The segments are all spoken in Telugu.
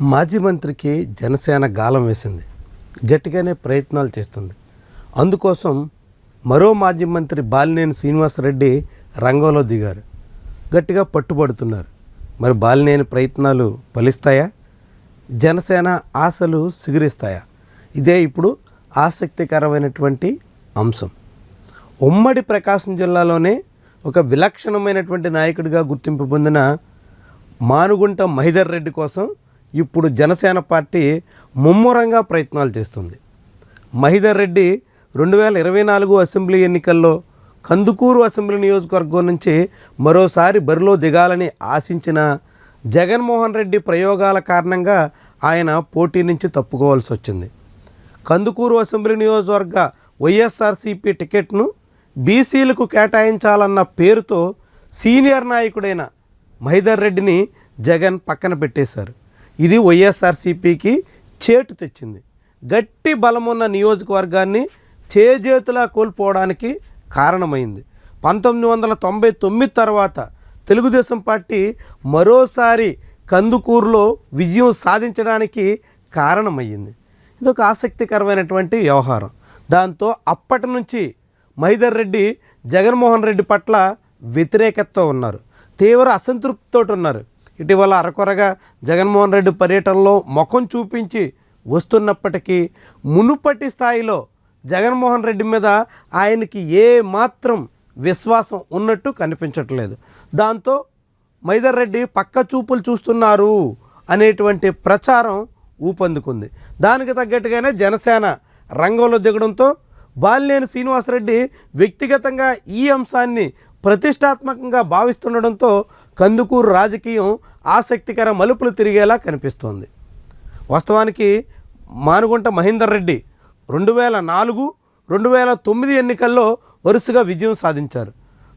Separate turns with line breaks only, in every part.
మాజీ మంత్రికి జనసేన గాలం వేసింది. గట్టిగానే ప్రయత్నాలు చేస్తుంది. అందుకోసం మరో మాజీ మంత్రి బాలినేని శ్రీనివాసరెడ్డి రంగంలో దిగారు. గట్టిగా పట్టుబడుతున్నారు. మరి బాలినేని ప్రయత్నాలు ఫలిస్తాయా? జనసేన ఆశలు సిగురిస్తాయా? ఇదే ఇప్పుడు ఆసక్తికరమైనటువంటి అంశం. ఉమ్మడి ప్రకాశం జిల్లాలోనే ఒక విలక్షణమైనటువంటి నాయకుడిగా గుర్తింపు పొందిన మానుగుంట మహిదర్ రెడ్డి కోసం ఇప్పుడు జనసేన పార్టీ ముమ్మరంగా ప్రయత్నాలు చేస్తుంది. మహిదర్ రెడ్డి రెండు వేల ఇరవై నాలుగు అసెంబ్లీ ఎన్నికల్లో కందుకూరు అసెంబ్లీ నియోజకవర్గం నుంచి మరోసారి బరిలో దిగాలని ఆశించిన జగన్మోహన్ రెడ్డి ప్రయోగాల కారణంగా ఆయన పోటీ నుంచి తప్పుకోవాల్సి వచ్చింది. కందుకూరు అసెంబ్లీ నియోజకవర్గ వైఎస్ఆర్సీపీ టికెట్ను బీసీలకు కేటాయించాలన్న పేరుతో సీనియర్ నాయకుడైన మహిదర్ రెడ్డిని జగన్ పక్కన పెట్టేశారు. ఇది వైఎస్ఆర్సీపీకి చేటు తెచ్చింది. గట్టి బలమున్న నియోజకవర్గాన్ని చేజేతులా కోల్పోవడానికి కారణమైంది. పంతొమ్మిది వందల తొంభై తొమ్మిది తర్వాత తెలుగుదేశం పార్టీ మరోసారి కందుకూరులో విజయం సాధించడానికి కారణమయ్యింది. ఇది ఒక ఆసక్తికరమైనటువంటి వ్యవహారం. దాంతో అప్పటి నుంచి మహిదర్ రెడ్డి జగన్మోహన్ రెడ్డి పట్ల వ్యతిరేకతతో ఉన్నారు. తీవ్ర అసంతృప్తితో ఉన్నారు. ఇటీవల అరకొరగా జగన్మోహన్ రెడ్డి పర్యటనలో ముఖం చూపించి వస్తున్నప్పటికీ మునుపటి స్థాయిలో జగన్మోహన్ రెడ్డి మీద ఆయనకి ఏ మాత్రం విశ్వాసం ఉన్నట్టు కనిపించట్లేదు. దాంతో మైదర్ రెడ్డి పక్క చూపులు చూస్తున్నారు అనేటువంటి ప్రచారం ఊపందుకుంది. దానికి తగ్గట్టుగానే జనసేన రంగంలో దిగడంతో బాలినేని శ్రీనివాసరెడ్డి వ్యక్తిగతంగా ఈ అంశాన్ని ప్రతిష్టాత్మకంగా భావిస్తుండడంతో కందుకూరు రాజకీయం ఆసక్తికర మలుపులు తిరిగేలా కనిపిస్తోంది. వాస్తవానికి మానుగుంట మహేందర్ రెడ్డి రెండు వేల నాలుగు రెండు వేల తొమ్మిది ఎన్నికల్లో వరుసగా విజయం సాధించారు.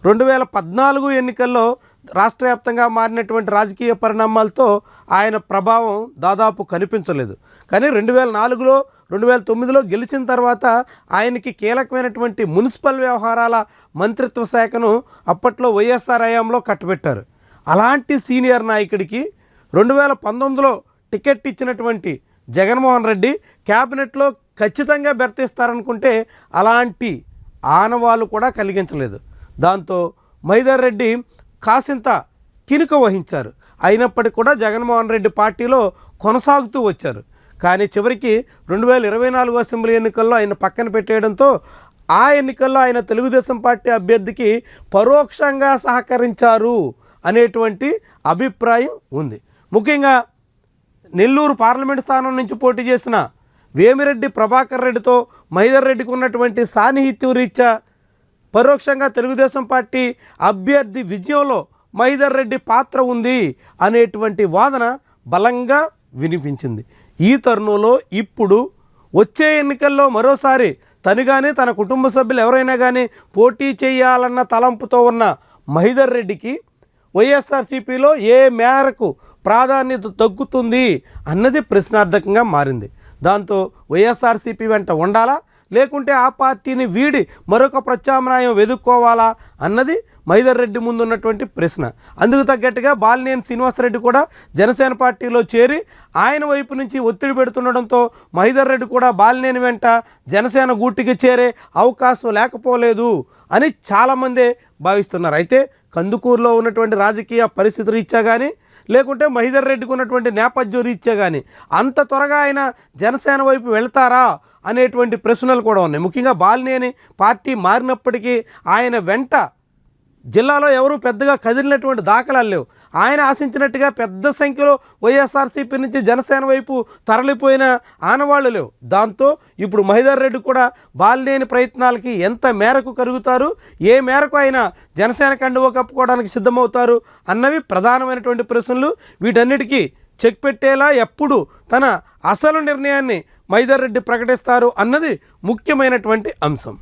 రెండు వేల పద్నాలుగు ఎన్నికల్లో రాష్ట్ర వ్యాప్తంగా మారినటువంటి రాజకీయ పరిణామాలతో ఆయన ప్రభావం దాదాపు కనిపించలేదు. కానీ రెండు వేల నాలుగులో రెండు వేల తొమ్మిదిలో గెలిచిన తర్వాత ఆయనకి కీలకమైనటువంటి మున్సిపల్ వ్యవహారాల మంత్రిత్వ శాఖను అప్పట్లో వైఎస్ఆర్ హయాంలో కట్టబెట్టారు. అలాంటి సీనియర్ నాయకుడికి రెండు వేల పంతొమ్మిదిలో టికెట్ ఇచ్చినటువంటి జగన్మోహన్ రెడ్డి క్యాబినెట్లో ఖచ్చితంగా బెర్తిస్తారనుకుంటే అలాంటి ఆనవాలు కూడా కలిగించలేదు. దాంతో మైదర్ రెడ్డి కాసింత కినుక వహించారు. అయినప్పటికీ కూడా జగన్మోహన్ రెడ్డి పార్టీలో కొనసాగుతూ వచ్చారు. కానీ చివరికి రెండు వేల ఇరవై నాలుగు అసెంబ్లీ ఎన్నికల్లో ఆయన పక్కన పెట్టేయడంతో ఆ ఎన్నికల్లో ఆయన తెలుగుదేశం పార్టీ అభ్యర్థికి పరోక్షంగా సహకరించారు అనేటువంటి అభిప్రాయం ఉంది. ముఖ్యంగా నెల్లూరు పార్లమెంట్ స్థానం నుంచి పోటీ చేసిన వేమిరెడ్డి ప్రభాకర్ రెడ్డితో మైదర్ రెడ్డికి ఉన్నటువంటి సాన్నిహిత్యం రీత్యా పరోక్షంగా తెలుగుదేశం పార్టీ అభ్యర్థి విజయంలో మైదర్ రెడ్డి పాత్ర ఉంది అనేటువంటి వాదన బలంగా వినిపించింది. ఈ తరుణంలో ఇప్పుడు వచ్చే ఎన్నికల్లో మరోసారి తను కానీ తన కుటుంబ సభ్యులు ఎవరైనా కానీ పోటీ చేయాలన్న తలంపుతో ఉన్న మహిదర్ రెడ్డికి వైఎస్ఆర్సీపీలో ఏ మేరకు ప్రాధాన్యత తగ్గుతుంది అన్నది ప్రశ్నార్థకంగా మారింది. దాంతో వైఎస్ఆర్సీపీ వెంట ఉండాలా? లేకుంటే ఆ పార్టీని వీడి మరొక ప్రత్యామ్నాయం వెదుక్కోవాలా అన్నది మైదర్ రెడ్డి ముందు ఉన్నటువంటి ప్రశ్న. అందుకు తగ్గట్టుగా బాలినేని శ్రీనివాసరెడ్డి కూడా జనసేన పార్టీలో చేరి ఆయన వైపు నుంచి ఒత్తిడి పెడుతుండడంతో మైదర్ రెడ్డి కూడా బాలినేని వెంట జనసేన గూటికి చేరే అవకాశం లేకపోలేదు అని చాలామందే భావిస్తున్నారు. అయితే కందుకూరులో ఉన్నటువంటి రాజకీయ పరిస్థితి రీత్యా కానీ లేకుంటే మహిదర్ రెడ్డికి ఉన్నటువంటి నేపథ్యం రీత్యా కానీ అంత త్వరగా ఆయన జనసేన వైపు వెళ్తారా అనేటువంటి ప్రశ్నలు కూడా ఉన్నాయి. ముఖ్యంగా బాలినేని పార్టీ మారినప్పటికీ ఆయన వెంట జిల్లాలో ఎవరు పెద్దగా కదిలినటువంటి దాఖలాలు లేవు. ఆయన ఆశించినట్టుగా పెద్ద సంఖ్యలో వైఎస్ఆర్సీపీ నుంచి జనసేన వైపు తరలిపోయిన ఆనవాళ్ళు లేవు. దాంతో ఇప్పుడు మహిదర్ రెడ్డి కూడా బాలినేని ప్రయత్నాలకి ఎంత మేరకు కరుగుతారు? ఏ మేరకు ఆయన జనసేన కండువ కప్పుకోవడానికి సిద్ధమవుతారు అన్నవి ప్రధానమైనటువంటి ప్రశ్నలు. వీటన్నిటికీ చెక్ పెట్టేలా ఎప్పుడు తన అసలు నిర్ణయాన్ని మైదర్ రెడ్డి ప్రకటిస్తారు అన్నది ముఖ్యమైనటువంటి అంశం.